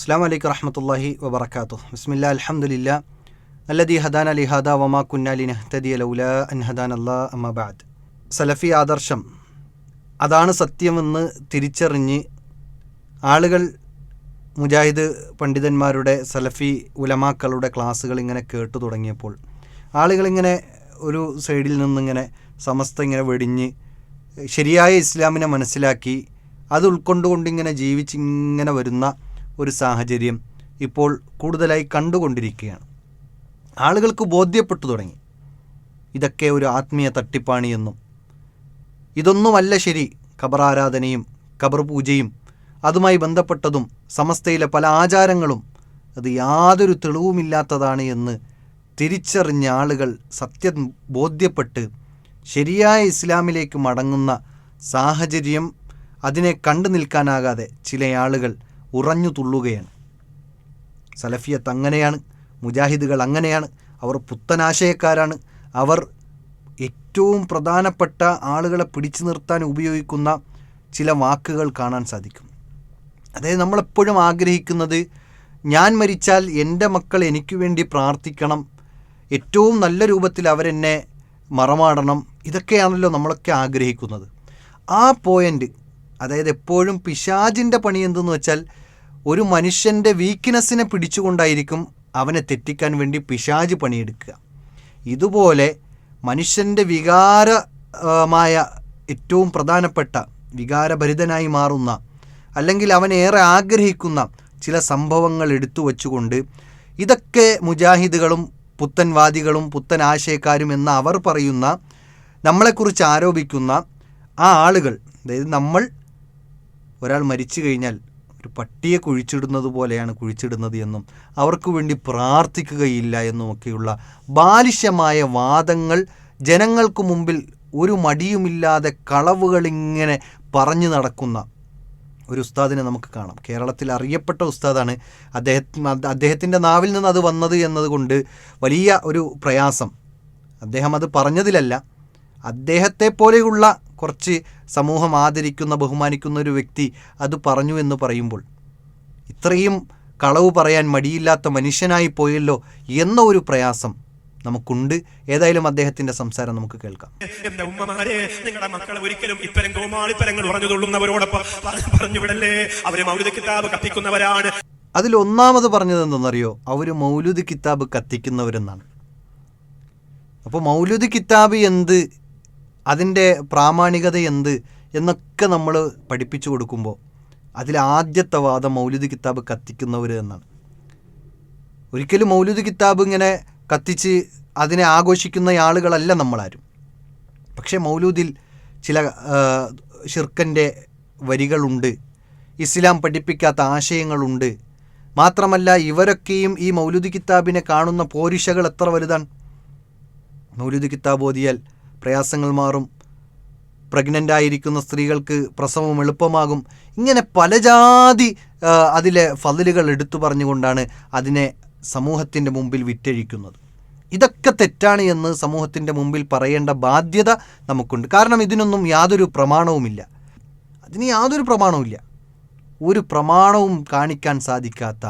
അസ്സാം വലൈക്കും റഹമത്തല്ലാഹി വബർക്കാത്തു ബിസ്മില്ല അലഹമുല്ല അല്ലദി ഹദാൻ അലി ഹദ വമാ കുന്നാലി നഹ്തദി അലൗല അൻ ഹദാൻ അല്ലാ അമ്മബാദ് സലഫി ആദർശം. അതാണ് സത്യമെന്ന് തിരിച്ചറിഞ്ഞ് ആളുകൾ മുജാഹിദ് പണ്ഡിതന്മാരുടെ സലഫി ഉലമാക്കളുടെ ക്ലാസ്സുകൾ ഇങ്ങനെ കേട്ടു തുടങ്ങിയപ്പോൾ ആളുകളിങ്ങനെ ഒരു സൈഡിൽ നിന്നിങ്ങനെ സമസ്ത ഇങ്ങനെ വെടിഞ്ഞ് ശരിയായ ഇസ്ലാമിനെ മനസ്സിലാക്കി അത് ഉൾക്കൊണ്ടുകൊണ്ടിങ്ങനെ ജീവിച്ചിങ്ങനെ വരുന്ന ഒരു സാഹചര്യം ഇപ്പോൾ കൂടുതലായി കണ്ടുകൊണ്ടിരിക്കുകയാണ്. ആളുകൾക്ക് ബോധ്യപ്പെട്ടു തുടങ്ങി. ഇതൊക്കെ ഒരു ആത്മീയ തട്ടിപ്പാണിയെന്നും ഇതൊന്നുമല്ല ശരി ഖബറാരാധനയും ഖബർ പൂജയും അതുമായി ബന്ധപ്പെട്ടതും സമസ്തയിലെ പല ആചാരങ്ങളും അത് യാതൊരു തെളിവുമില്ലാത്തതാണ് എന്ന് തിരിച്ചറിഞ്ഞ ആളുകൾ സത്യം ബോധ്യപ്പെട്ട് ശരിയായ ഇസ്ലാമിലേക്ക് മടങ്ങുന്ന സാഹചര്യം അതിനെ കണ്ടു നിൽക്കാനാകാതെ ചില ആളുകൾ ഉറഞ്ഞു തുള്ളുകയാണ്. സലഫിയത്ത് അങ്ങനെയാണ് മുജാഹിദുകൾ അങ്ങനെയാണ് അവർ പുത്തനാശയക്കാരാണ്. അവർ ഏറ്റവും പ്രധാനപ്പെട്ട ആളുകളെ പിടിച്ചു നിർത്താൻ ഉപയോഗിക്കുന്ന ചില വാക്കുകൾ കാണാൻ സാധിക്കും. അതായത് നമ്മളെപ്പോഴും ആഗ്രഹിക്കുന്നത് ഞാൻ മരിച്ചാൽ എന്റെ മക്കൾ എനിക്ക് വേണ്ടി പ്രാർത്ഥിക്കണം ഏറ്റവും നല്ല രൂപത്തിൽ അവരെന്നെ മറമാടണം ഇതൊക്കെയാണല്ലോ നമ്മളൊക്കെ ആഗ്രഹിക്കുന്നത്. ആ പോയിന്റ് അതായത് എപ്പോഴും പിശാജിന്റെ പണി എന്തെന്ന് വെച്ചാൽ ഒരു മനുഷ്യന്റെ വീക്ക്നെസ്സിനെ പിടിച്ചുകൊണ്ടായിരിക്കും അവനെ തെറ്റിക്കാൻ വേണ്ടി പിശാജ് പണിയെടുക്കുക. ഇതുപോലെ മനുഷ്യന്റെ വികാരമായ ഏറ്റവും പ്രധാനപ്പെട്ട വികാരഭരിതനായി മാറുന്ന അല്ലെങ്കിൽ അവൻ ഏറെ ആഗ്രഹിക്കുന്ന ചില സംഭവങ്ങൾ എടുത്തു വച്ചുകൊണ്ട് ഇതൊക്കെ മുജാഹിദുകളും പുത്തൻവാദികളും പുത്തൻ ആശയക്കാരും എന്ന് അവർ പറയുന്ന നമ്മളെക്കുറിച്ച് ആരോപിക്കുന്ന ആ ആളുകൾ അതായത് നമ്മൾ ഒരാൾ മരിച്ചു കഴിഞ്ഞാൽ ഒരു പട്ടിയെ കുഴിച്ചിടുന്നത് പോലെയാണ് കുഴിച്ചിടുന്നത് എന്നും അവർക്ക് വേണ്ടി പ്രാർത്ഥിക്കുകയില്ല എന്നുമൊക്കെയുള്ള ബാലിശമായ വാദങ്ങൾ ജനങ്ങൾക്ക് മുമ്പിൽ ഒരു മടിയുമില്ലാതെ കളവുകളിങ്ങനെ പറഞ്ഞു നടക്കുന്ന ഒരു ഉസ്താദിനെ നമുക്ക് കാണാം. കേരളത്തിൽ അറിയപ്പെട്ട ഉസ്താദാണ്. അദ്ദേഹത്തിന് അദ്ദേഹത്തിന്റെ നാവിൽ നിന്ന് അത് വന്നത് എന്നതുകൊണ്ട് വലിയ ഒരു പ്രയാസം. അദ്ദേഹം അത് പറഞ്ഞതിലല്ല. അദ്ദേഹത്തെ പോലെയുള്ള കുറച്ച് സമൂഹം ആദരിക്കുന്ന ബഹുമാനിക്കുന്ന ഒരു വ്യക്തി അത് പറഞ്ഞു എന്ന് പറയുമ്പോൾ ഇത്രയും കളവ് പറയാൻ മടിയില്ലാത്ത മനുഷ്യനായി പോയല്ലോ എന്ന ഒരു പ്രയാസം നമുക്കുണ്ട്. ഏതായാലും അദ്ദേഹത്തിന്റെ സംസാരം നമുക്ക് കേൾക്കാം. എന്റെ ഉമ്മമാരെ നിങ്ങളുടെ മക്കളെ ഒരിക്കലും ഇത്തരം കോമാളിത്തരങ്ങൾ പറഞ്ഞു തൊള്ളുന്നവരോടൊപ്പം പറഞ്ഞു പറഞ്ഞു വിടല്ലേ അവർ മൗലിക കിതാബ് കത്തിക്കുന്നവരാണ്. അതിൽ ഒന്നാമത് പറഞ്ഞത് എന്തെന്നറിയോ? അവർ മൗലുദ് കിതാബ് കത്തിക്കുന്നവരെന്നാണ്. അപ്പോൾ മൗലുദ് കിതാബ് എന്ത് അതിന്റെ പ്രാമാണികത എന്ത് എന്നൊക്കെ നമ്മൾ പഠിപ്പിച്ചു കൊടുക്കുമ്പോൾ അതിൽ ആദ്യത്തെ വാദം മൗലുദ് കിതാബ് കത്തിക്കുന്നവർ എന്നാണ്. ഒരിക്കലും മൗലിദ് കിതാബ് ഇങ്ങനെ കത്തിച്ച് അതിനെ ആഘോഷിക്കുന്ന ആളുകളല്ല നമ്മളാരും. പക്ഷേ മൗലൂദിൽ ചില ഷിർക്കന്റെ വരികളുണ്ട് ഇസ്ലാം പഠിപ്പിക്കാത്ത ആശയങ്ങളുണ്ട്. മാത്രമല്ല ഇവരൊക്കെയും ഈ മൗലുദ് കിതാബിനെ കാണുന്ന പോരിഷകൾ എത്ര വലുതാണ്? മൗലുദ് കിതാബ് ഓതിയാൽ പ്രയാസങ്ങൾ മാറും. പ്രഗ്നന്റ് ആയിരിക്കുന്ന സ്ത്രീകൾക്ക് പ്രസവം എളുപ്പമാകും. ഇങ്ങനെ പല ജാതി അതിലെ ഫതിലുകൾ എടുത്തു പറഞ്ഞുകൊണ്ടാണ് അതിനെ സമൂഹത്തിന്റെ മുമ്പിൽ വിറ്റഴിക്കുന്നത്. ഇതൊക്കെ തെറ്റാണ് എന്ന് സമൂഹത്തിന്റെ മുമ്പിൽ പറയേണ്ട ബാധ്യത നമുക്കുണ്ട്. കാരണം ഇതിനൊന്നും യാതൊരു പ്രമാണവുമില്ല. അതിന് യാതൊരു പ്രമാണവുമില്ല. ഒരു പ്രമാണവും കാണിക്കാൻ സാധിക്കാത്ത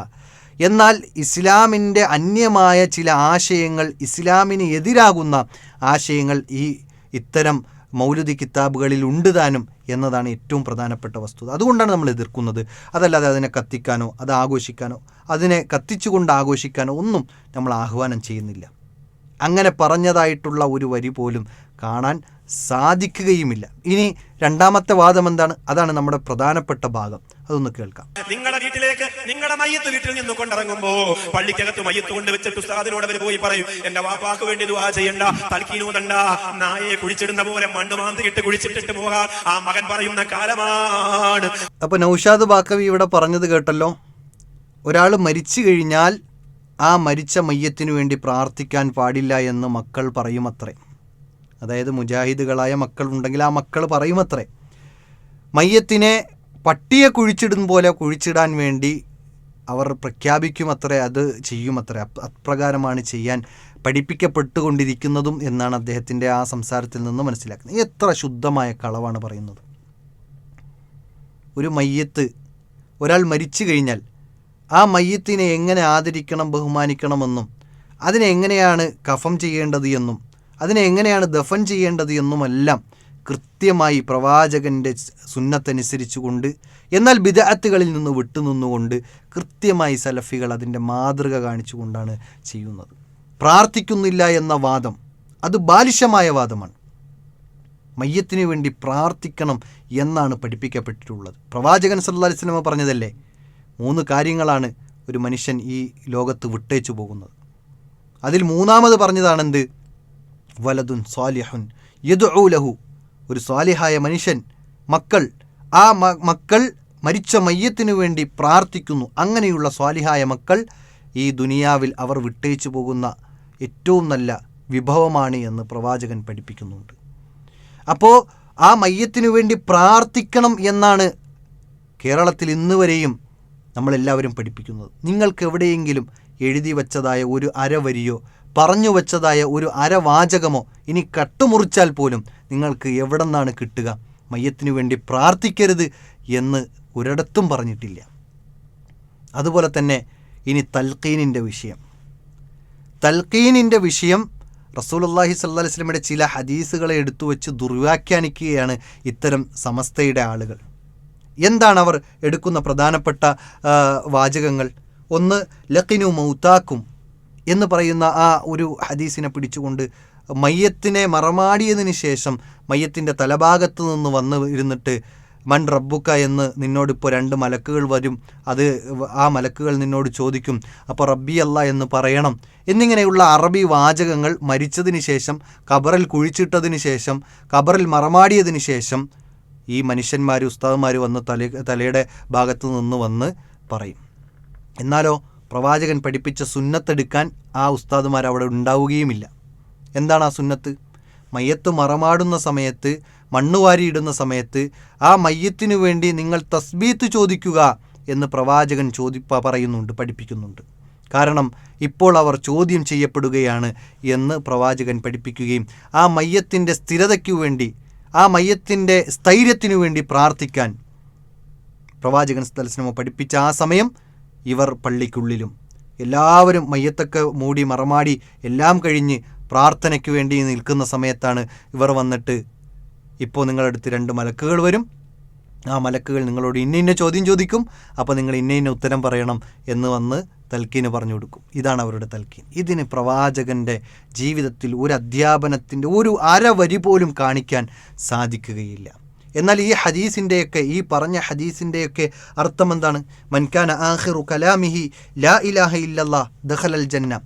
എന്നാൽ ഇസ്ലാമിന്റെ അന്യമായ ചില ആശയങ്ങൾ ഇസ്ലാമിന് എതിരാകുന്ന ആശയങ്ങൾ ഈ ഇത്തരം മൗലുദി കിതാബുകളിൽ ഉണ്ട് താനും എന്നതാണ് ഏറ്റവും പ്രധാനപ്പെട്ട വസ്തുത. അതുകൊണ്ടാണ് നമ്മൾ എതിർക്കുന്നത്. അതല്ലാതെ അതിനെ കത്തിക്കാനോ അത് ആഘോഷിക്കാനോ അതിനെ കത്തിച്ചുകൊണ്ട് ആഘോഷിക്കാനോ ഒന്നും നമ്മൾ ആഹ്വാനം ചെയ്യുന്നില്ല. അങ്ങനെ പറഞ്ഞതായിട്ടുള്ള ഒരു വരി പോലും കാണാൻ സാധിക്കുകയുമില്ല. ഇനി രണ്ടാമത്തെ വാദം എന്താണ്? അതാണ് നമ്മുടെ പ്രധാനപ്പെട്ട ഭാഗം. അതൊന്ന് കേൾക്കാം. നിങ്ങളുടെ വീട്ടിലേക്ക് നിങ്ങളുടെ മയ്യത്ത് വീട്ടിൽ നിന്ന് കൊണ്ടിറങ്ങുമ്പോ പള്ളിക്കകത്ത് മയ്യത്ത് കൊണ്ട് വെച്ചിട്ട് ഉസ്താദിനോട് അവർ പോയി പറയും എന്റെ വാപ്പാക്ക് വേണ്ടി ദുആ ചെയ്യണ്ട തൽക്കീനൂതണ്ട നായെ കുഴിച്ചിടുന്ന പോലെ മണ്ണ് മാന്തിയിട്ട് കുഴിച്ചിട്ടിട്ട് പോകാൻ ആ മകൻ പറയുന്ന കാലമാണ്. അപ്പൊ നൌഷാദ് ബാക്കവി ഇവിടെ പറഞ്ഞത് കേട്ടല്ലോ ഒരാൾ മരിച്ചു കഴിഞ്ഞാൽ ആ മരിച്ച മയ്യത്തിനു വേണ്ടി പ്രാർത്ഥിക്കാൻ പാടില്ല എന്ന് മക്കൾ പറയുമത്രേ. അതായത് മുജാഹിദുകളായ മക്കൾ ഉണ്ടെങ്കിൽ ആ മക്കൾ പറയുമത്രേ. മയ്യത്തിനെ പട്ടിയെ കുഴിച്ചിടും പോലെ കുഴിച്ചിടാൻ വേണ്ടി അവർ പ്രഖ്യാപിക്കുമത്രേ അത് ചെയ്യുമത്രേ. അപ്രകാരമാണ് ചെയ്യാൻ പഠിപ്പിക്കപ്പെട്ടുകൊണ്ടിരിക്കുന്നതും എന്നാണ് അദ്ദേഹത്തിന്റെ ആ സംസാരത്തിൽ നിന്ന് മനസ്സിലാക്കുന്നത്. എത്ര ശുദ്ധമായ കളവാണ് പറയുന്നത്. ഒരു മയ്യത്ത് ഒരാൾ മരിച്ചു കഴിഞ്ഞാൽ ആ മയ്യത്തിനെ എങ്ങനെ ആദരിക്കണം ബഹുമാനിക്കണമെന്നും അതിനെ എങ്ങനെയാണ് കഫം ചെയ്യേണ്ടത് എന്നും അതിനെ എങ്ങനെയാണ് ദഫൻ ചെയ്യേണ്ടത് എന്നുമെല്ലാം കൃത്യമായി പ്രവാചകന്റെ സുന്നത്തനുസരിച്ചുകൊണ്ട് എന്നാൽ ബിദഅത്തുകളിൽ നിന്ന് വിട്ടുനിന്നുകൊണ്ട് കൃത്യമായി സലഫികൾ അതിന്റെ മാതൃക കാണിച്ചുകൊണ്ടാണ് ചെയ്യുന്നത്. പ്രാർത്ഥിക്കുന്നില്ല എന്ന വാദം അത് ബാലിശമായ വാദമാണ്. മയ്യത്തിനു വേണ്ടി പ്രാർത്ഥിക്കണം എന്നാണ് പഠിപ്പിക്കപ്പെട്ടിട്ടുള്ളത്. പ്രവാചകൻ സല്ലല്ലാഹു അലൈഹി വസല്ലമ പറഞ്ഞതല്ലേ? മൂന്ന് കാര്യങ്ങളാണ് ഒരു മനുഷ്യൻ ഈ ലോകത്ത് വിട്ടേച്ചു പോകുന്നത്. അതിൽ മൂന്നാമത് പറഞ്ഞതാണെന്ത്? വലതുൻ സ്വാലിഹുൻ യദുഊ ലഹു. ഒരു സ്വാലിഹായ മനുഷ്യൻ മക്കൾ ആ മക്കൾ മരിച്ച മയ്യത്തിനു വേണ്ടി പ്രാർത്ഥിക്കുന്നു. അങ്ങനെയുള്ള സ്വാലിഹായ മക്കൾ ഈ ദുനിയാവിൽ അവർ വിട്ടേച്ചു പോകുന്ന ഏറ്റവും നല്ല വിഭവമാണ് എന്ന് പ്രവാചകൻ പഠിപ്പിക്കുന്നുണ്ട്. അപ്പോൾ ആ മയ്യത്തിനു വേണ്ടി പ്രാർത്ഥിക്കണം എന്നാണ് കേരളത്തിൽ ഇന്ന് വരെയും നമ്മളെല്ലാവരും പഠിപ്പിക്കുന്നത്. നിങ്ങൾക്ക് എവിടെയെങ്കിലും എഴുതി വച്ചതായ ഒരു അരവരിയോ പറഞ്ഞു വച്ചതായ ഒരു അരവാചകമോ ഇനി കട്ടുമുറിച്ചാൽ പോലും നിങ്ങൾക്ക് എവിടെ നിന്നാണ് കിട്ടുക? മയ്യത്തിനു വേണ്ടി പ്രാർത്ഥിക്കരുത് എന്ന് ഒരിടത്തും പറഞ്ഞിട്ടില്ല. അതുപോലെ തന്നെ ഇനി തൽക്കീനിന്റെ വിഷയം. തൽക്കീനിന്റെ വിഷയം റസൂലുള്ളാഹി സ്വല്ലല്ലാഹി അലൈഹി വസല്ലമയുടെ ചില ഹദീസുകളെ എടുത്തു വെച്ച് ദുർവ്യാഖ്യാനിക്കുകയാണ് ഇത്തരം സമസ്തയുടെ ആളുകൾ. എന്താണ് അവർ എടുക്കുന്ന പ്രധാനപ്പെട്ട വാചകങ്ങൾ? ഒന്ന് ലക്കിനു മൗത്താക്കും എന്ന് പറയുന്ന ആ ഒരു ഹദീസിനെ പിടിച്ചുകൊണ്ട് മയ്യത്തിനെ മറമാടിയതിന് ശേഷം മയ്യത്തിന്റെ തലഭാഗത്ത് നിന്ന് വന്ന് ഇരുന്നിട്ട് മൺ റബ്ബുക്ക എന്ന് നിന്നോടിപ്പോൾ രണ്ട് മലക്കുകൾ വരും. അത് ആ മലക്കുകൾ നിന്നോട് ചോദിക്കും അപ്പോൾ റബ്ബി അല്ല എന്ന് പറയണം? എന്നിങ്ങനെയുള്ള അറബി വാചകങ്ങൾ മരിച്ചതിന് ശേഷം കബറിൽ കുഴിച്ചിട്ടതിന് ശേഷം കബറിൽ മറമാടിയതിന് ശേഷം ഈ മനുഷ്യന്മാർ ഉസ്താദന്മാർ വന്ന് തല തലയുടെ ഭാഗത്ത് നിന്ന് വന്ന് പറയും. എന്നാലോ പ്രവാചകൻ പഠിപ്പിച്ച സുന്നത്തെടുക്കാൻ ആ ഉസ്താദുമാർ അവിടെ ഉണ്ടാവുകയുമില്ല. എന്താണ് ആ സുന്നത്ത്? മയ്യത്ത് മറമാടുന്ന സമയത്ത് മണ്ണുവാരിയിടുന്ന സമയത്ത് ആ മയ്യത്തിനു വേണ്ടി നിങ്ങൾ തസ്ബീത്ത് ചോദിക്കുക എന്ന് പ്രവാചകൻ ചോദി പറയുന്നുണ്ട് പഠിപ്പിക്കുന്നുണ്ട്. കാരണം ഇപ്പോൾ അവർ ചോദ്യം ചെയ്യപ്പെടുകയാണ് എന്ന് പ്രവാചകൻ പഠിപ്പിക്കുകയും ആ മയ്യത്തിന്റെ സ്ഥിരതയ്ക്കു വേണ്ടി ആ മയ്യത്തിന്റെ സ്ഥൈര്യത്തിനു വേണ്ടി പ്രാർത്ഥിക്കാൻ പ്രവാചകൻ സ്ഥലസ്നമ പഠിപ്പിച്ച ആ സമയം ഇവർ പള്ളിക്കുള്ളിലും. എല്ലാവരും മയ്യത്തൊക്കെ മൂടി മറമാടി എല്ലാം കഴിഞ്ഞ് പ്രാർത്ഥനയ്ക്ക് വേണ്ടി നിൽക്കുന്ന സമയത്താണ് ഇവർ വന്നിട്ട് ഇപ്പോൾ നിങ്ങളടുത്ത് രണ്ട് മലക്കുകൾ വരും. ആ മലക്കുകൾ നിങ്ങളോട് ഇന്ന ഇന്ന ചോദ്യം ചോദിക്കും അപ്പോൾ നിങ്ങൾ ഇന്ന ഇന്ന ഉത്തരം പറയണം എന്ന് വന്ന് തൽക്കീന് പറഞ്ഞു കൊടുക്കും. ഇതാണ് അവരുടെ തൽക്കീൻ. ഇതിന് പ്രവാചകന്റെ ജീവിതത്തിൽ ഒരു അധ്യാപനത്തിന്റെ ഒരു അരവരി പോലും കാണിക്കാൻ സാധിക്കുകയില്ല. എന്നാൽ ഈ ഹദീസിന്റെയൊക്കെ ഈ പറഞ്ഞ ഹദീസിന്റെയൊക്കെ അർത്ഥം എന്താണ്? മൻകാന ആഹിറു കലാമിഹി ലാ ഇലാഹ ഇല്ലല്ലാ ദഹലൽ ജന്ന.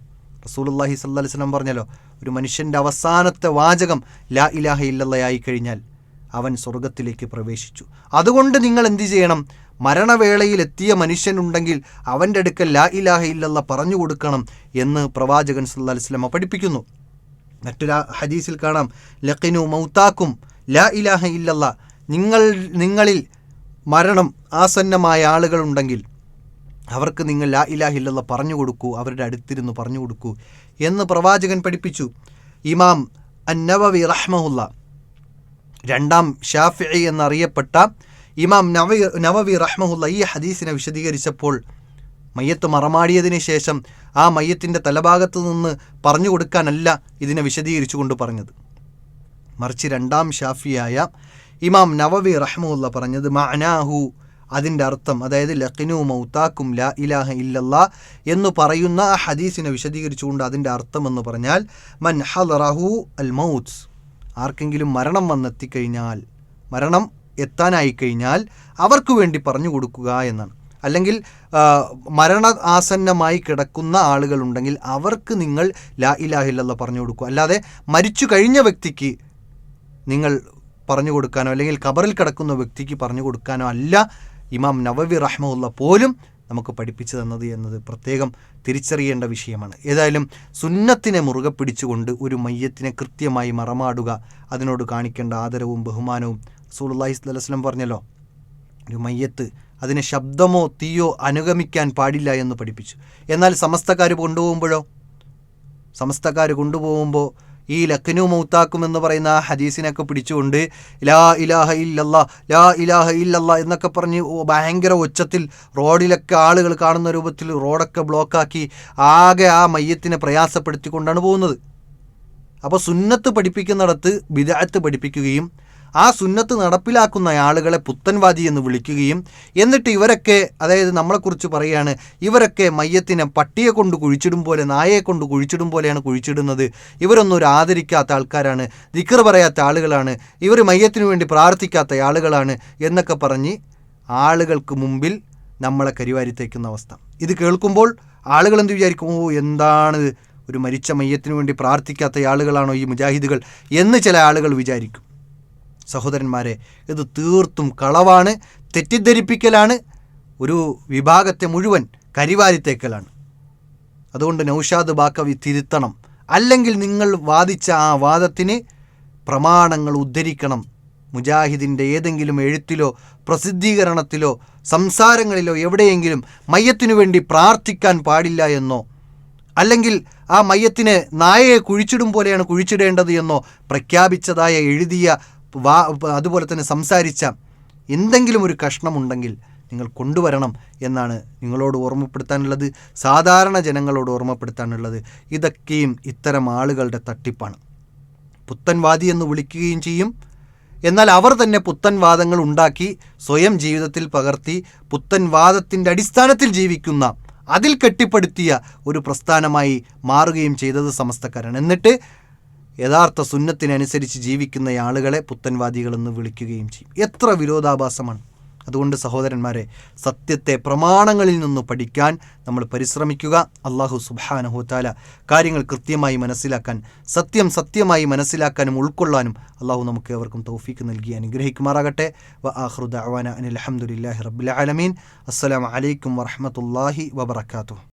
റസൂലുള്ളാഹി സ്വല്ലല്ലാഹി അലൈഹി വസല്ലം പറഞ്ഞല്ലോ ഒരു മനുഷ്യന്റെ അവസാനത്തെ വാചകം ലാ ഇലാഹ ഇല്ലല്ലയായി കഴിഞ്ഞാൽ അവൻ സ്വർഗത്തിലേക്ക് പ്രവേശിച്ചു. അതുകൊണ്ട് നിങ്ങൾ എന്ത് ചെയ്യണം? മരണവേളയിൽ എത്തിയ മനുഷ്യനുണ്ടെങ്കിൽ അവന്റെ അടുക്കൽ ലാ ഇലാഹ ഇല്ലല്ല പറഞ്ഞു കൊടുക്കണം എന്ന് പ്രവാചകൻ സല്ലാ അലൈഹി വസല്ലം പഠിപ്പിക്കുന്നു. മറ്റൊരു ഹദീസിൽ കാണാം ലക്കിനു മൗത്താക്കും ലാ ഇലാഹ ഇല്ലല്ല. നിങ്ങൾ നിങ്ങളിൽ മരണം ആസന്നമായ ആളുകളുണ്ടെങ്കിൽ അവർക്ക് നിങ്ങൾ ലാ ഇലാഹ ഇല്ലല്ല പറഞ്ഞു കൊടുക്കൂ അവരുടെ അടുത്തിരുന്ന് പറഞ്ഞു കൊടുക്കൂ എന്ന് പ്രവാചകൻ പഠിപ്പിച്ചു. ഇമാം അന്നവവി റഹ്മഹുല്ല രണ്ടാം ഷാഫിഇ എന്നറിയപ്പെട്ട ഇമാം നവവി നവവി റഹ്മുല്ല ഈ ഹദീസിനെ വിശദീകരിച്ചപ്പോൾ മയ്യത്ത് മറമാടിയതിന് ശേഷം ആ മയ്യത്തിന്റെ തലഭാഗത്ത് നിന്ന് പറഞ്ഞു കൊടുക്കാനല്ല ഇതിനെ വിശദീകരിച്ചു കൊണ്ട് പറഞ്ഞത്. മറിച്ച് രണ്ടാം ഷാഫിയായ ഇമാം നവവി റഹ്മുല്ല പറഞ്ഞത് മഅനാഹു അതിന്റെ അർത്ഥം അതായത് ലഖിനു മൗത്താക്കും ലാ ഇലാഹ ഇല്ലല്ലാ എന്ന് പറയുന്ന ആ ഹദീസിനെ വിശദീകരിച്ചുകൊണ്ട് അതിന്റെ അർത്ഥം എന്ന് പറഞ്ഞാൽ മൻ ഹലറഹു അൽ മൗത്ത്. ആർക്കെങ്കിലും മരണം വന്നെത്തിക്കഴിഞ്ഞാൽ മരണം എത്താനായി കഴിഞ്ഞാൽ അവർക്ക് വേണ്ടി പറഞ്ഞു കൊടുക്കുക എന്നാണ്. അല്ലെങ്കിൽ മരണ ആസന്നമായി കിടക്കുന്ന ആളുകളുണ്ടെങ്കിൽ അവർക്ക് നിങ്ങൾ ലാ ഇലാഹില്ല പറഞ്ഞു കൊടുക്കുക. അല്ലാതെ മരിച്ചു കഴിഞ്ഞ വ്യക്തിക്ക് നിങ്ങൾ പറഞ്ഞു കൊടുക്കാനോ അല്ലെങ്കിൽ കബറിൽ കിടക്കുന്ന വ്യക്തിക്ക് പറഞ്ഞു കൊടുക്കാനോ അല്ല ഇമാം നവവി റഹ്മുള്ള പോലും നമുക്ക് പഠിപ്പിച്ചു തന്നത് എന്നത് പ്രത്യേകം തിരിച്ചറിയേണ്ട വിഷയമാണ്. ഏതായാലും സുന്നത്തിനെ മുറുകെ പിടിച്ചുകൊണ്ട് ഒരു മയ്യത്തിനെ കൃത്യമായി മറമാടുക അതിനോട് കാണിക്കേണ്ട ആദരവും ബഹുമാനവും അലൈഹി വസല്ലം പറഞ്ഞല്ലോ. ഒരു മയ്യത്ത് അതിനെ ശബ്ദമോ തീയോ അനുഗമിക്കാൻ പാടില്ല എന്ന് പഠിപ്പിച്ചു. എന്നാൽ സമസ്തക്കാർ കൊണ്ടുപോകുമ്പോഴോ? സമസ്തക്കാർ കൊണ്ടുപോകുമ്പോൾ ഈ ലക്നു മൗത്താക്കും എന്ന് പറയുന്ന ഹദീസിനൊക്കെ പിടിച്ചുകൊണ്ട് ലാ ഇലാഹ ഇല്ലല്ല ലാ ഇലാഹ ഇല്ലല്ല എന്നൊക്കെ പറഞ്ഞ് ഭയങ്കര ഉച്ചത്തിൽ റോഡിലൊക്കെ ആളുകൾ കാണുന്ന രൂപത്തിൽ റോഡൊക്കെ ബ്ലോക്കാക്കി ആകെ ആ മയ്യത്തിനെ പ്രയാസപ്പെടുത്തിക്കൊണ്ടാണ് പോകുന്നത്. അപ്പോൾ സുന്നത്ത് പഠിപ്പിക്കുന്നിടത്ത് ബിദഅത്ത് പഠിപ്പിക്കുകയും ആ സുന്നത്ത് നടപ്പിലാക്കുന്ന ആളുകളെ പുത്തൻവാദി എന്ന് വിളിക്കുകയും എന്നിട്ട് ഇവരൊക്കെ അതായത് നമ്മളെക്കുറിച്ച് പറയുകയാണ് ഇവരൊക്കെ മയ്യത്തിനെ പട്ടിയെ കൊണ്ട് കുഴിച്ചിടും പോലെ നായയെ കൊണ്ട് കുഴിച്ചിടും പോലെയാണ് കുഴിച്ചിടുന്നത്. ഇവരൊന്നും ഒരു ആദരിക്കാത്ത ആൾക്കാരാണ് ദിക്കർ പറയാത്ത ആളുകളാണ് ഇവർ മയ്യത്തിന് വേണ്ടി പ്രാർത്ഥിക്കാത്ത ആളുകളാണ് എന്നൊക്കെ പറഞ്ഞ് ആളുകൾക്ക് മുമ്പിൽ നമ്മളെ കരിവാരി തേക്കുന്ന അവസ്ഥ. ഇത് കേൾക്കുമ്പോൾ ആളുകൾ എന്ത് വിചാരിക്കും? ഓ എന്താണ് ഒരു മരിച്ച മയ്യത്തിന് വേണ്ടി പ്രാർത്ഥിക്കാത്ത ആളുകളാണോ ഈ മുജാഹിദുകൾ എന്ന് ചില ആളുകൾ വിചാരിക്കും. സഹോദരന്മാരെ ഇത് തീർത്തും കളവാണ് തെറ്റിദ്ധരിപ്പിക്കലാണ് ഒരു വിഭാഗത്തെ മുഴുവൻ കരിവാരിത്തേക്കലാണ്. അതുകൊണ്ട് നൗഷാദ് ബാക്കവി തിരുത്തണം. അല്ലെങ്കിൽ നിങ്ങൾ വാദിച്ച ആ വാദത്തിന് പ്രമാണങ്ങൾ ഉദ്ധരിക്കണം. മുജാഹിദിന്റെ ഏതെങ്കിലും എഴുത്തിലോ പ്രസിദ്ധീകരണത്തിലോ സംസാരങ്ങളിലോ എവിടെയെങ്കിലും മയ്യത്തിനു വേണ്ടി പ്രാർത്ഥിക്കാൻ പാടില്ല എന്നോ അല്ലെങ്കിൽ ആ മയ്യത്തിനെ നായയെ കുഴിച്ചിടും പോലെയാണ് കുഴിച്ചിടേണ്ടത് എന്നോ പ്രഖ്യാപിച്ചതായ എഴുതിയ വാ അതുപോലെ തന്നെ സംസാരിച്ച എന്തെങ്കിലും ഒരു കഷ്ണമുണ്ടെങ്കിൽ നിങ്ങൾ കൊണ്ടുവരണം എന്നാണ് നിങ്ങളോട് ഓർമ്മപ്പെടുത്താനുള്ളത് സാധാരണ ജനങ്ങളോട് ഓർമ്മപ്പെടുത്താനുള്ളത്. ഇതൊക്കെയും ഇത്തരം ആളുകളുടെ തട്ടിപ്പാണ്. പുത്തൻവാദി എന്ന് വിളിക്കുകയും ചെയ്യും. എന്നാൽ അവർ തന്നെ പുത്തൻവാദങ്ങൾ ഉണ്ടാക്കി സ്വയം ജീവിതത്തിൽ പകർത്തി പുത്തൻവാദത്തിന്റെ അടിസ്ഥാനത്തിൽ ജീവിക്കുന്ന അതിൽ കെട്ടിപ്പടുത്തിയ ഒരു പ്രസ്ഥാനമായി മാറുകയും ചെയ്തത് സമസ്തക്കാരാണ്. എന്നിട്ട് യഥാർത്ഥ സുന്നത്തിനനുസരിച്ച് ജീവിക്കുന്ന ആളുകളെ പുത്തൻവാദികളെന്ന് വിളിക്കുകയും ചെയ്യും. എത്ര വിരോധാഭാസമാണ്. അതുകൊണ്ട് സഹോദരന്മാരെ സത്യത്തെ പ്രമാണങ്ങളിൽ നിന്ന് പഠിക്കാൻ നമ്മൾ പരിശ്രമിക്കുക. അള്ളാഹു സുബാനഹുത്താല കാര്യങ്ങൾ കൃത്യമായി മനസ്സിലാക്കാൻ സത്യം സത്യമായി മനസ്സിലാക്കാനും ഉൾക്കൊള്ളാനും അള്ളാഹു നമുക്ക് എവർക്കും തൗഫീക്ക് നൽകി അനുഗ്രഹിക്കുമാറാകട്ടെ. വ ആഹ്റുദ് അവാന അനിൽ അഹമ്മദില്ലാഹി റബ്ബുൽ ആലമീൻ. അസ്സലാമു അലൈക്കും വറഹമത്തല്ലാഹി വബർക്കാത്തു